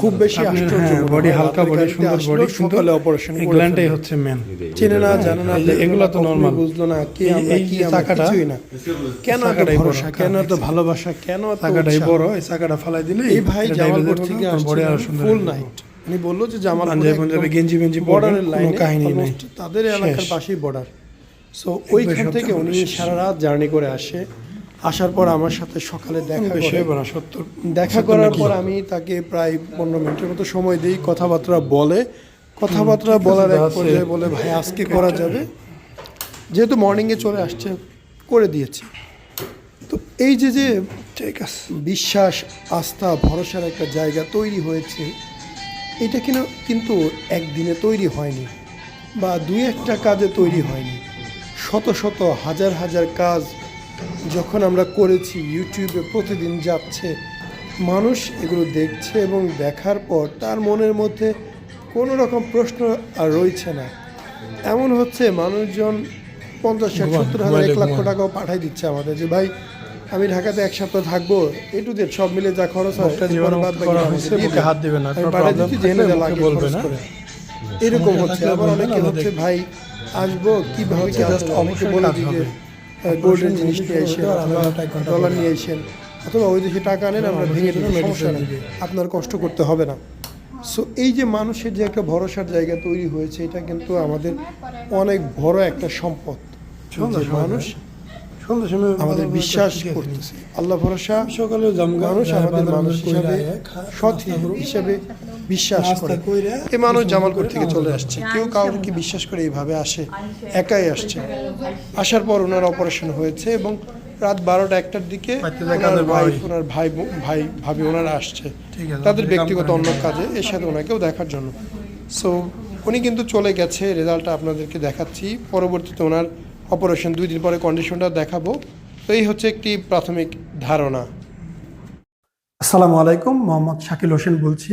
খুব বেশি আশ্চর্য হ্যাঁ মনে বডি হালকা বডি সুন্দর বডি অপারেশন। হচ্ছে মেন চেনে না জানে না এগুলো তো normal। বুঝলো না কি আমরা কি চাকাটা, কিছুই না। কেন এত বড়, ভরসা কেন এত ভালোবাসা? কেন চাকাটাই বড় এই চাকাটা ফালাই দিলে এই ভাই জামালপুর থেকে বডি আরও সুন্দর ফুল নাইট উনি বলল যে পাঞ্জাবি পাঞ্জাবি গেঞ্জি বেঞ্জি বর্ডারের লাইনে কাহিনী নাই। তাদের এলাকার পাশেই বর্ডার সো ওইখান থেকে উনি। সারা রাত জার্নি করে আসে। আসার পর আমার সাথে সকালে দেখা দেখা করার পর আমি তাকে প্রায় পনেরো মিনিটের মতো সময় দিই কথাবার্তা বলে। কথাবার্তা বলার এক পর্যায়ে বলে ভাই আজকে করা যাবে? যেহেতু মর্নিংয়ে চলে আসছে করে দিয়েছি। তো এই যে যে ঠিক আছে। বিশ্বাস আস্থা ভরসার একটা জায়গা তৈরি হয়েছে এটা কিনা কিন্তু একদিনে তৈরি হয়নি বা দুই একটা কাজে তৈরি হয়নি। শত শত হাজার হাজার কাজ যখন আমরা করেছি ইউটিউবে প্রতিদিন যাচ্ছে মানুষ এগুলো দেখছে এবং দেখার পর তার মনের মধ্যে কোনো রকম প্রশ্ন আর রয়েছে না এমন হচ্ছে মানুষজন পঞ্চাশ ষাট সত্তর হাজার এক লক্ষ। টাকাও পাঠাই দিচ্ছে আমাদের যে ভাই আমি ঢাকাতে এক সপ্তাহ থাকব এটু যে সব মিলে যা খরচ হয় দিয়ে। হাত দিবেন না, বলবে না। এরকম হচ্ছে আবার অনেকে হচ্ছে ভাই আসব কীভাবে কি just অনেকে বলে হবে। গোল্ডেন জিনিস নিয়ে ঘণ্টা ডলার নিয়ে আসেন অথবা ওই দেশে টাকা নেন আমরা ভেঙে দেবো সমস্যা নেই। আপনার কষ্ট করতে হবে না। সো এই যে মানুষের যে একটা ভরসার জায়গা তৈরি হয়েছে এটা কিন্তু আমাদের অনেক বড় একটা সম্পদ। মানুষ আমাদের বিশ্বাস করতেছে। আল্লাহ ভরসা সকালে মানুষ আমাদের মানুষ হিসাবে সৎ হিসাবে বিশ্বাস করে। এই মানুষ জামালপুর থেকে চলে আসছে। কেউ কাউকে বিশ্বাস করে এইভাবে আসে? একাই আসছে। আসার পর ওনার অপারেশন হয়েছে এবং রাত বারোটা একটার দিকে ওনার ভাই ভাই। ওনার ভাই ভাই ভাবি ওনারা আসছে। তাদের ব্যক্তিগত অন্য কাজে এর সাথে ওনাকেও দেখার জন্য। সো উনি কিন্তু চলে গেছে। রেজাল্টটা আপনাদেরকে দেখাচ্ছি। পরবর্তীতে ওনার অপারেশন দুই দিন পরে কন্ডিশনটা দেখাবো। তো এই হচ্ছে একটি প্রাথমিক ধারণা। আসসালামু আলাইকুম মোহাম্মদ শাকিল হোসেন বলছি।